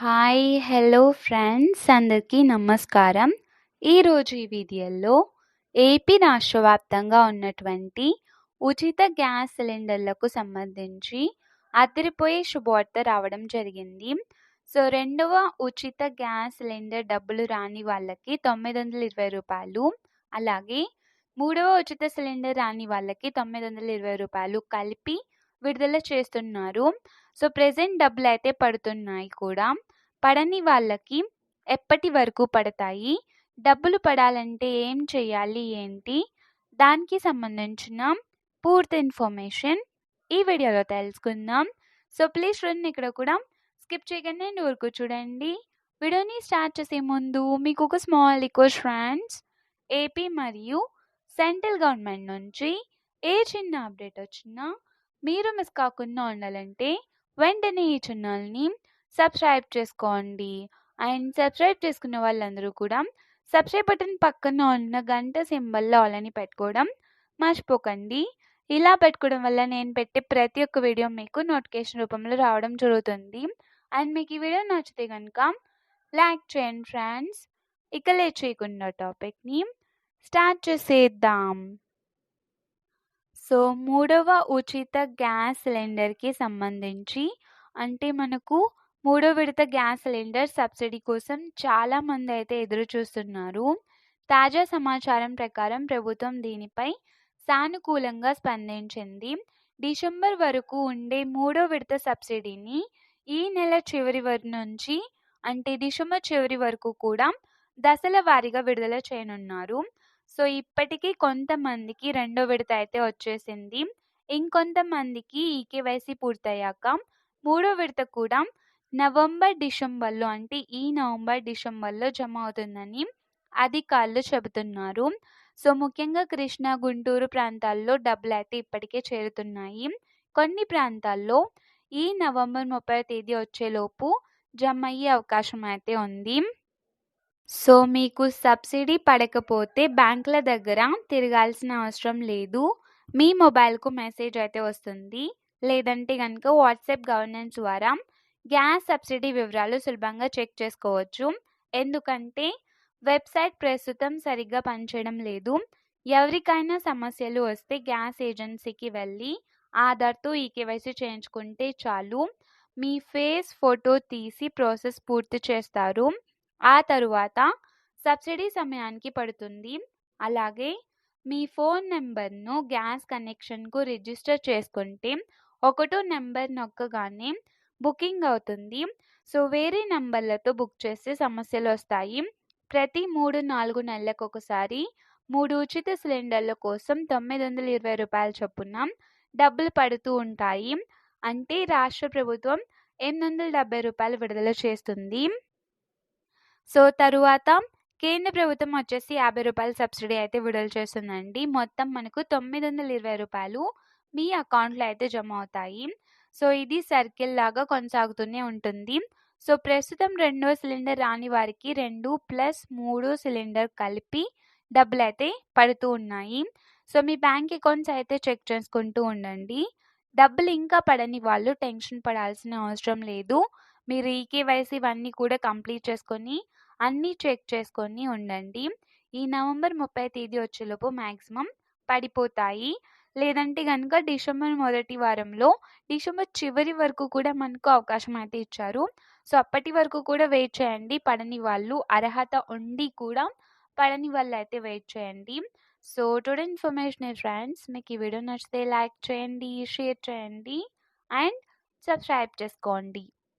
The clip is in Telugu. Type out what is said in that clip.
హాయ్ హలో ఫ్రెండ్స్ అందరికీ నమస్కారం. ఈరోజు ఈ వీడియోలో ఏపీ రాష్ట్ర వ్యాప్తంగా ఉన్నటువంటి ఉచిత గ్యాస్ సిలిండర్లకు సంబంధించి అదిరిపోయే శుభవార్త రావడం జరిగింది. సో రెండవ ఉచిత గ్యాస్ సిలిండర్ డబ్బులు రాని వాళ్ళకి తొమ్మిది వందల ఇరవై రూపాయలు అలాగే మూడవ ఉచిత సిలిండర్ రాని వాళ్ళకి తొమ్మిది వందల ఇరవై రూపాయలు కలిపి విడుదల చేస్తున్నారు. సో ప్రెజెంట్ డబ్బులు అయితే పడుతున్నాయి కూడా. పడని వాళ్ళకి ఎప్పటి వరకు పడతాయి? డబ్బులు పడాలంటే ఏం చేయాలి? ఏంటి? దానికి సంబంధించిన పూర్తి ఇన్ఫర్మేషన్ ఈ వీడియోలో తెలుసుకుందాం. సో ప్లీజ్ ఫ్రెండ్ ఇక్కడ కూడా స్కిప్ చేయకుండా అండ్ ఊరుకు చూడండి. వీడియోని స్టార్ట్ చేసే ముందు మీకు ఒక స్మాల్ రిక్వెస్ట్ ఫ్రెండ్స్. ఏపీ మరియు సెంట్రల్ గవర్నమెంట్ నుంచి ఏ చిన్న అప్డేట్ వచ్చినా మీరు మిస్ కాకుండా ఉండాలంటే వెంటనే ఈ ఛానల్ని సబ్స్క్రైబ్ చేసుకోండి. అండ్ సబ్స్క్రైబ్ చేసుకున్న వాళ్ళందరూ కూడా సబ్స్క్రైబ్ బటన్ పక్కన ఉన్న గంట సింబల్లో ఆలని పెట్టుకోవడం మర్చిపోకండి. ఇలా పెట్టుకోవడం వల్ల నేను పెట్టే ప్రతి ఒక్క వీడియో మీకు నోటిఫికేషన్ రూపంలో రావడం జరుగుతుంది. అండ్ మీకు ఈ వీడియో నచ్చితే కనుక లైక్ చేయండి ఫ్రెండ్స్. ఇక లేట్ చేయకుండా టాపిక్ని స్టార్ట్ చేసేద్దాం. సో మూడవ ఉచిత గ్యాస్ సిలిండర్కి సంబంధించి అంటే మనకు మూడో విడత గ్యాస్ సిలిండర్ సబ్సిడీ కోసం చాలామంది అయితే ఎదురు చూస్తున్నారు. తాజా సమాచారం ప్రకారం ప్రభుత్వం దీనిపై సానుకూలంగా స్పందించింది. డిసెంబర్ వరకు ఉండే మూడో విడత సబ్సిడీని ఈ నెల చివరి వరకు నుంచి అంటే డిసెంబర్ చివరి వరకు కూడా దశల వారీగా విడుదల చేయనున్నారు. సో ఇప్పటికీ కొంతమందికి రెండో విడత అయితే వచ్చేసింది. ఇంకొంతమందికి ఈ కేవైసీ పూర్తయ్యాక మూడో విడత కూడా నవంబర్ డిసెంబర్లో అంటే ఈ నవంబర్ డిసెంబర్లో జమ అవుతుందని అధికారులు చెబుతున్నారు. సో ముఖ్యంగా కృష్ణా గుంటూరు ప్రాంతాల్లో డబ్బులు అయితే ఇప్పటికే చేరుతున్నాయి. కొన్ని ప్రాంతాల్లో ఈ నవంబర్ ముప్పై తేదీ వచ్చేలోపు జమ అయ్యే అవకాశం అయితే ఉంది. సో మీకు సబ్సిడీ పడకపోతే బ్యాంకుల దగ్గర తిరగాల్సిన అవసరం లేదు. మీ మొబైల్కు మెసేజ్ అయితే వస్తుంది. లేదంటే కనుక వాట్సాప్ గవర్నెన్స్ ద్వారా గ్యాస్ సబ్సిడీ వివరాలు సులభంగా చెక్ చేసుకోవచ్చు. ఎందుకంటే వెబ్సైట్ ప్రస్తుతం సరిగ్గా పనిచేయడం లేదు. ఎవరికైనా సమస్యలు వస్తే గ్యాస్ ఏజెన్సీకి వెళ్ళి ఆధార్తో ఈ కేవైసీ చేయించుకుంటే చాలు. మీ ఫేస్ ఫోటో తీసి ప్రాసెస్ పూర్తి చేస్తారు. ఆ తరువాత సబ్సిడీ సమయానికి పడుతుంది. అలాగే మీ ఫోన్ నెంబర్ను గ్యాస్ కనెక్షన్కు రిజిస్టర్ చేసుకుంటే ఒకటో నెంబర్ నొక్కగానే బుకింగ్ అవుతుంది. సో వేరే నెంబర్లతో బుక్ చేస్తే సమస్యలు వస్తాయి. ప్రతి మూడు నాలుగు నెలలకు ఒకసారి మూడు ఉచిత సిలిండర్ల కోసం తొమ్మిది వందల ఇరవై రూపాయల చొప్పున డబ్బులు పడుతూ ఉంటాయి. అంటే రాష్ట్ర ప్రభుత్వం ఎనిమిది వందల డెబ్బై రూపాయలు విడుదల చేస్తుంది. సో తరువాత కేంద్ర ప్రభుత్వం వచ్చేసి యాభై రూపాయల సబ్సిడీ అయితే విడుదల చేస్తుందండి. మొత్తం మనకు తొమ్మిది వందల ఇరవై రూపాయలు మీ అకౌంట్లో అయితే జమ అవుతాయి. సో ఇది సర్కిల్ లాగా కొనసాగుతూనే ఉంటుంది. సో ప్రస్తుతం రెండో సిలిండర్ రాని వారికి రెండు ప్లస్ మూడు సిలిండర్ కలిపి డబ్బులు అయితే పడుతూ ఉన్నాయి. సో మీ బ్యాంక్ అకౌంట్స్ అయితే చెక్ చేసుకుంటూ ఉండండి. డబ్బులు ఇంకా పడని వాళ్ళు టెన్షన్ పడాల్సిన అవసరం లేదు. మీరు ఈ కేవైసీ ఇవన్నీ కూడా కంప్లీట్ చేసుకొని అన్నీ చెక్ చేసుకొని ఉండండి. ఈ నవంబర్ ముప్పై తేదీ వచ్చేలోపు మ్యాక్సిమం పడిపోతాయి. లేదంటే కనుక డిసెంబర్ మొదటి వారంలో డిసెంబర్ చివరి వరకు కూడా మనకు అవకాశం అయితే ఇచ్చారు. సో అప్పటి వరకు కూడా వెయిట్ చేయండి. పడని వాళ్ళు అర్హత ఉండి కూడా పడని వాళ్ళు అయితే వెయిట్ చేయండి. సో టుడే ఇన్ఫర్మేషన్ ఫ్రెండ్స్ మీకు ఈ వీడియో నచ్చితే లైక్ చేయండి షేర్ చేయండి అండ్ సబ్స్క్రైబ్ చేసుకోండి.